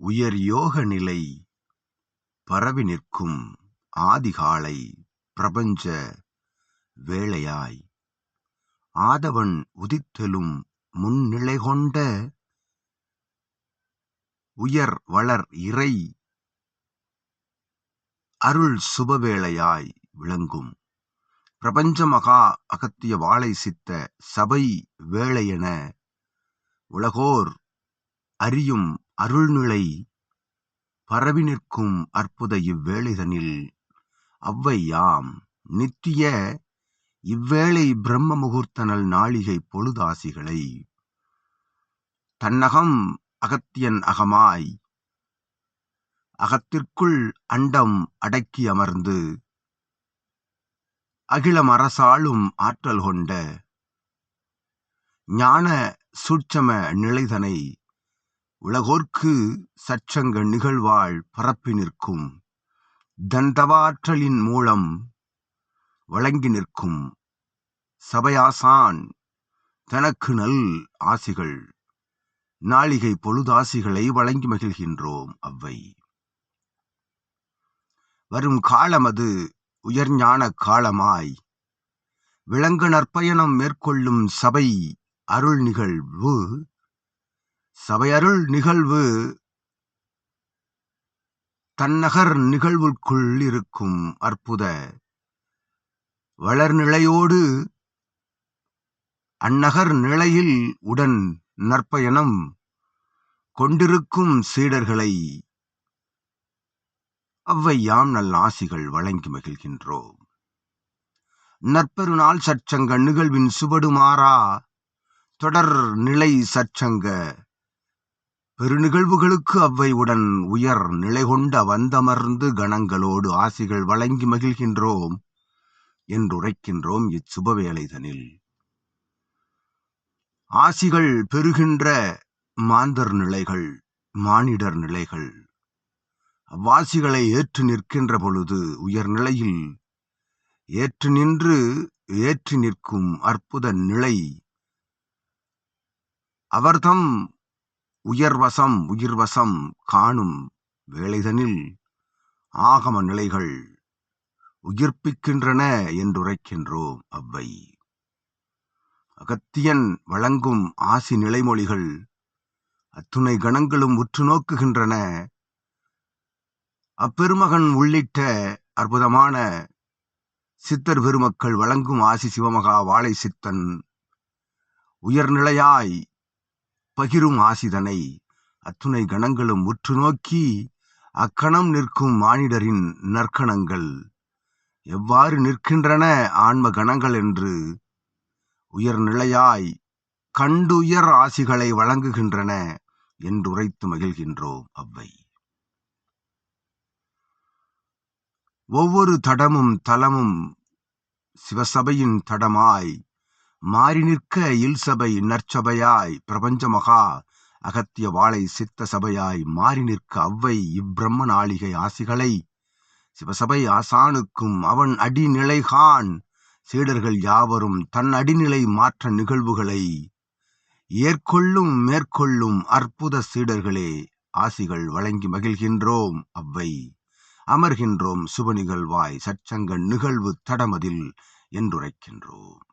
உயர் யோக நிலை பரவி நிற்கும் ஆதிகாலை பிரபஞ்ச வேளையாய். ஆதவன் உதித்தெழும் முன்னிலை கொண்ட உயர் வளர் இறை அருள் சுபவேளையாய் விளங்கும். பிரபஞ்ச மகா அகத்திய வாழை சித்த சபை வேளையென உலகோர் அறியும் அருள்நிலை பரவி நிற்கும் அற்புத இவ்வேளைதனில் அவ்வை யாம் நித்திய இவ்வேளை பிரம்ம முகூர்த்தனல் நாளிகை பொழுதாசிகளை. தன்னகம் அகத்தியன் அகமாய் அகத்திற்குள் அண்டம் அடக்கி அமர்ந்து அகிலம் அரசாளும் ஆற்றல் கொண்ட ஞான சூட்சம நிலைதனை உலகோர்க்கு சச்சங்க நிகழ்வாழ் பரப்பி நிற்கும். தந்தவாற்றலின் மூலம் வழங்கி நிற்கும். சபையாசான் தனக்கு நல் ஆசிகள். நாளிகை பொழுதாசிகளை வழங்கி மகிழ்கின்றோம் அவ்வை. வரும் காலமது உயர்ஞான காலமாய். விளங்கு நற்பயணம் மேற்கொள்ளும் சபை அருள் நிகழ்வு சபையருள் நிகழ்வு தன்னகர் நிகழ்வுக்குள் இருக்கும் அற்புத வளர்நிலையோடு அந்நகர் நிலையில் உடன் நற்பயணம் கொண்டிருக்கும் சீடர்களை அவ்வையாம் நல்ல நல் ஆசிகள் வழங்கி மகிழ்கின்றோம். நற்பெருநாள் சச்சங்க நிகழ்வின் சுவடுமாறா தொடர் நிலை சச்சங்க பெருநிகழ்வுகளுக்கு அவ்வை உடன் உயர் நிலை கொண்ட வந்தமர்ந்து கணங்களோடு ஆசிகள் வழங்கி மகிழ்கின்றோம் என்றுரைக்கின்றோம் இச்சுபவேலைதனில் ஆசிகள் பெறுகின்ற மாந்தர் நிலைகள் மானிடர் நிலைகள் அவ்வாசிகளை ஏற்று நிற்கின்ற பொழுது உயர்நிலையில் ஏற்று நின்று ஏற்றி நிற்கும் அற்புத நிலை அவர்தம் உயர்வசம் உயிர்வசம் காணும் வேளைதனில் ஆகம நிலைகள் உயிர்ப்பிக்கின்றன என்றுரைக்கின்றோம் அவ்வை. அகத்தியன் வழங்கும் ஆசி நிலைமொழிகள் அத்துணை கணங்களும் உற்று நோக்குகின்றன. அப்பெருமகன் உள்ளிட்ட அற்புதமான சித்தர் பெருமக்கள் வழங்கும் ஆசி சிவமகா வாழை சித்தன் உயர்நிலையாய் பகிரும் ஆசிதனை. அத்துணை கணங்களும் உற்று நோக்கி அக்கணம் நிற்கும் மானிடரின் நற்கணங்கள். எவ்வாறு நிற்கின்றன ஆன்ம கணங்கள் என்று உயர்நிலையாய் கண்டுயர் ஆசிகளை வழங்குகின்றன என்று உரைத்து மகிழ்கின்றோம் அவ்வை. ஒவ்வொரு தடமும் தலமும் சிவசபையின் தடமாய் மாறி நிற்க இல்சபை நற்சபையாய் பிரபஞ்ச மகா அகத்திய வாழை சித்த சபையாய் மாறி நிற்க அவ்வை இப்பிரம்ம நாளிகை ஆசிகளை. சிவசபை ஆசானுக்கும் அவன் அடிநிலைகான் சீடர்கள் யாவரும் தன் அடிநிலை மாற்ற நிகழ்வுகளை ஏற்கொள்ளும் மேற்கொள்ளும் அற்புத சீடர்களே ஆசிகள் வழங்கி மகிழ்கின்றோம் அவ்வை. அமர்கின்றோம் சுப நிகழ்வாய் சச்சங்க நிகழ்வு தடமதில் என்றுரைக்கின்றோம்.